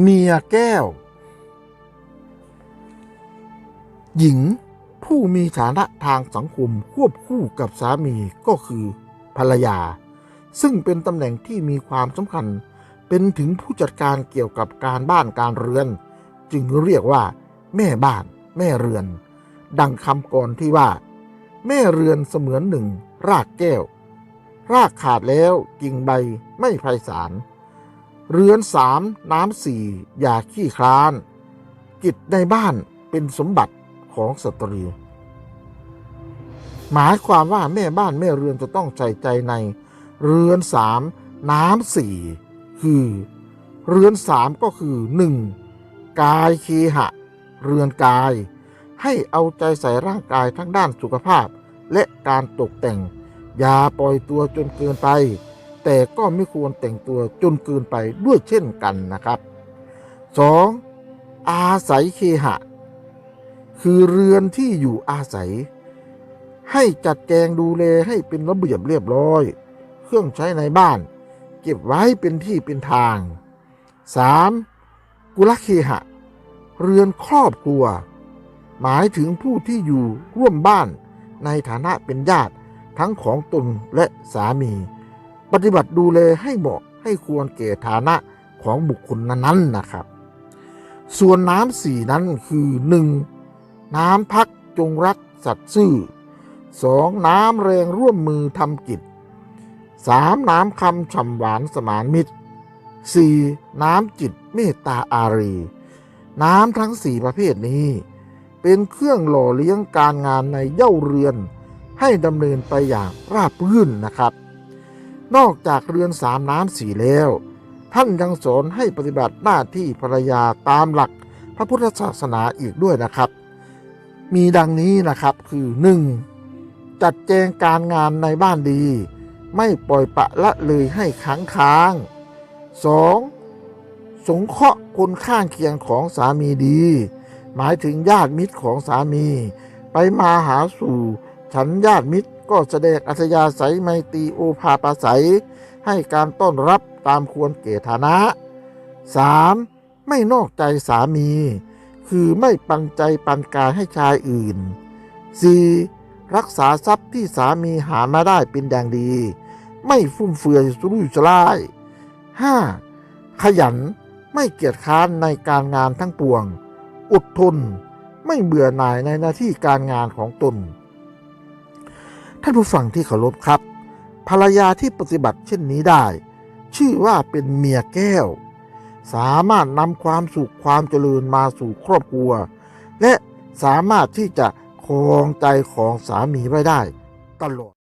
เมียแก้ว หญิงผู้มีฐานะทางสังคมควบคู่กับสามีก็คือภรรยา ซึ่งเป็นตำแหน่งที่มีความสำคัญเป็นถึงผู้จัดการเกี่ยวกับการบ้านการเรือน จึงเรียกว่า แม่บ้าน แม่เรือน ดังคำกรที่ว่า แม่เรือนเสมือนหนึ่ง รากแก้ว รากขาดแล้วกิ่งใบไม่ไพศาล เรือนสามน้ำสี่อย่าขี้คลานกิจในบ้านเป็นสมบัติของสตรี หมายความว่าแม่บ้านแม่เรือนจะต้องใส่ใจใน เรือนสามน้ำสี่คือ เรือนสามก็คือหนึ่งกายเคหะ เรือนกาย ให้เอาใจใส่ร่างกายทั้งด้านสุขภาพ และการตกแต่ง อย่าปล่อยตัวจนเกินไป แต่ก็ไม่ควรแต่งตัวจนเกินไปด้วยเช่นกันนะครับ 2. อาศัยเคหะ คือเรือนที่อยู่อาศัย ให้จัดแจงดูแลให้เป็นระเบียบเรียบร้อย เครื่องใช้ในบ้าน เก็บไว้เป็นที่เป็นทาง 3. กุลเคหะ เรือนครอบครัว หมายถึงผู้ที่อยู่ร่วมบ้านในฐานะเป็นญาติทั้งของตนและสามี ปฏิบัติดูแลให้เหมาะให้ควรแก่ฐานะของบุคคลนั้นๆนะครับ ส่วนน้ำสี่นั้นคือ 1. น้ำพักจงรักสัตว์ซื่อ 2. น้ำแรงร่วมมือทำกิจ 3. น้ำคำฉ่ำหวานสมานมิตร 4. น้ำจิตเมตตาอารี น้ำทั้งสี่ประเภทนี้ เป็นเครื่องหล่อเลี้ยงการงานในเย่าเรือน ให้ดำเนินไปอย่างราบรื่นนะครับ นอกจากเรือนสามน้ำสี่แล้ว ท่านยังสอนให้ปฏิบัติหน้าที่ภรรยาตามหลักพระพุทธศาสนาอีกด้วยนะครับ มีดังนี้นะครับคือ 1. จัดแจงการงานในบ้านดี ไม่ปล่อยปะละเลยให้ค้างค้าง 2. สงเคราะห์คนข้างเคียงของสามีดี หมายถึงญาติมิตรของสามี ไปมาหาสู่ฉันญาติมิตร ก็แสดงอัธยาศัยไมตรีโอภาปาศัย ให้การต้อนรับตามควรเกฐานะ 3. ไม่นอกใจสามี คือไม่ปันใจปันกายให้ชายอื่น 4. รักษาทรัพย์ที่สามีหามาได้เป็นอย่างดี ไม่ฟุ่มเฟือยสุรุ่ยสุร่าย 5. ขยันไม่เกียจค้านในการงานทั้งปวง อดทน ไม่เบื่อหน่ายในหน้าที่การงานของตน ท่านผู้ฟังที่เคารพครับ ภรรยาที่ปฏิบัติเช่นนี้ได้ ชื่อว่าเป็นเมียแก้ว สามารถนำความสุขความเจริญมาสู่ครอบครัว และสามารถที่จะครองใจของสามีไว้ได้ตลอด